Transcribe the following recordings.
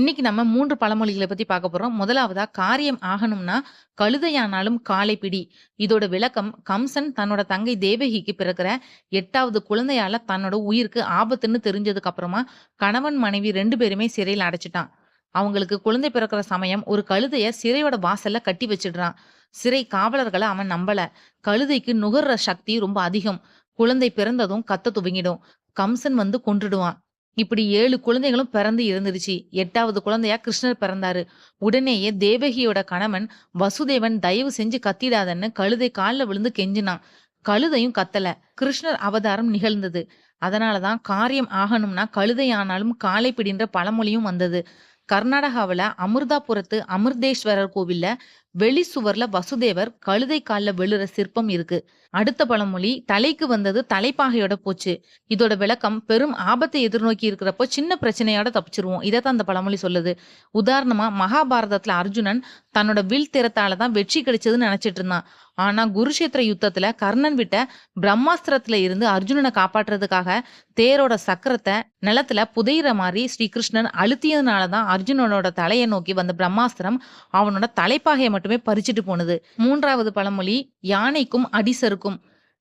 இன்னைக்கு நம்ம மூன்று பழமொழிகளை பத்தி பார்க்க போறோம். முதலாவதா காரியம் ஆகணும்னா கழுதையானாலும் காலை பிடி. இதோட விளக்கம் கம்சன் தன்னோட தங்கை தேவகிக்கு பிறக்கிற எட்டாவது குழந்தையால தன்னோட உயிருக்கு ஆபத்துன்னு தெரிஞ்சதுக்கு அப்புறமா கணவன், மனைவி ரெண்டு பேருமே சிறையில அடைச்சிட்டான் அவங்களுக்கு குழந்தை பிறக்கிற சமயம் ஒரு கழுதைய சிறையோட வாசல்ல கட்டி வச்சிடுறான். சிறை காவலர்களை அவன் நம்பல. கழுதைக்கு நுகர்ற சக்தி ரொம்ப அதிகம். குழந்தை பிறந்ததும் கத்த துவங்கிடும். கம்சன் வந்து கொன்றுடுவான். இப்படி ஏழு குழந்தைகளும் பிறந்து இருந்துருச்சு எட்டாவது குழந்தையா கிருஷ்ணர் பிறந்தாரு. உடனேயே தேவகியோட கணவன் வசுதேவன் தயவு செஞ்சு கத்திடாதன்னு கழுதை காலில் விழுந்து கெஞ்சினான். கழுதையும் கத்தல. கிருஷ்ணர் அவதாரம் நிகழ்ந்தது. அதனாலதான் காரியம் ஆகணும்னா கழுதை ஆனாலும் காலை பிடின்ற பழமொழியும் வந்தது. கர்நாடகாவில் அமிர்தாபுரத்து அமிர்தேஸ்வரர் கோவில்ல வெளி சுவர்ல வசுதேவர் கழுதை கால்ல விழுற சிற்பம் இருக்கு. அடுத்த பழமொழி தலைக்கு வந்தது தலைப்பாகையோட போச்சு. இதோட விளக்கம் பெரும் ஆபத்தை எதிர்நோக்கி இருக்கிறப்போ சின்ன பிரச்சனையோட தப்பிச்சிருவோம். இதத்தான் அந்த பழமொழி சொல்லுது. உதாரணமா மகாபாரதத்துல அர்ஜுனன் தன்னோட வில் திறத்தால தான் வெற்றி கிடைச்சதுன்னு நினைச்சிட்டு இருந்தான். ஆனா குருஷேத்திர யுத்தத்துல கர்ணன் விட்ட பிரம்மாஸ்திரத்துல இருந்து அர்ஜுனனை காப்பாற்றுறதுக்காக தேரோட சக்கரத்தை நிலத்துல புதையிற மாதிரி ஸ்ரீகிருஷ்ணன் அழுத்தியதுனாலதான் அர்ஜுனனோட தலையை நோக்கி வந்த பிரம்மாஸ்திரம் அவனோட தலைப்பாகையை மட்டுமே பறிச்சிட்டு போனது. மூன்றாவது பழமொழி யானைக்கும் அடிசருக்கும்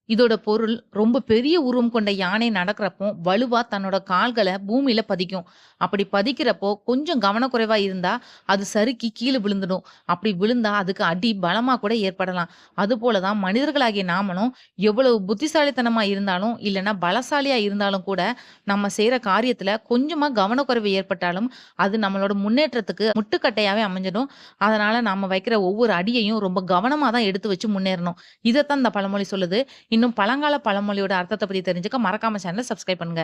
இதோட பொருள் ரொம்ப பெரிய உருவம் கொண்ட யானை நடக்கிறப்போ வலுவா தன்னோட கால்களை பூமியில பதிக்கும். அப்படி பதிக்கிறப்போ கொஞ்சம் கவனக்குறைவா இருந்தா அது சறுக்கி கீழே விழுந்துடும். அப்படி விழுந்தா அதுக்கு அடி பலமா கூட ஏற்படலாம். அது தான் மனிதர்களாகிய நாமளும் எவ்வளவு புத்திசாலித்தனமா இருந்தாலும் இல்லைன்னா பலசாலியா இருந்தாலும் கூட நம்ம செய்யற காரியத்துல கொஞ்சமா கவனக்குறைவு ஏற்பட்டாலும் அது நம்மளோட முன்னேற்றத்துக்கு முட்டுக்கட்டையாவே அமைஞ்சிடும். அதனால நாம வைக்கிற ஒவ்வொரு அடியையும் ரொம்ப கவனமா தான் எடுத்து வச்சு முன்னேறணும். இதைத்தான் இந்த பழமொழி சொல்லுது. இன்னும் பழங்கால பழமொழியோட அர்த்தத்தை பத்தி தெரிஞ்சுக்க மறக்காம சேனலை சப்ஸ்கிரைப் பண்ணுங்க.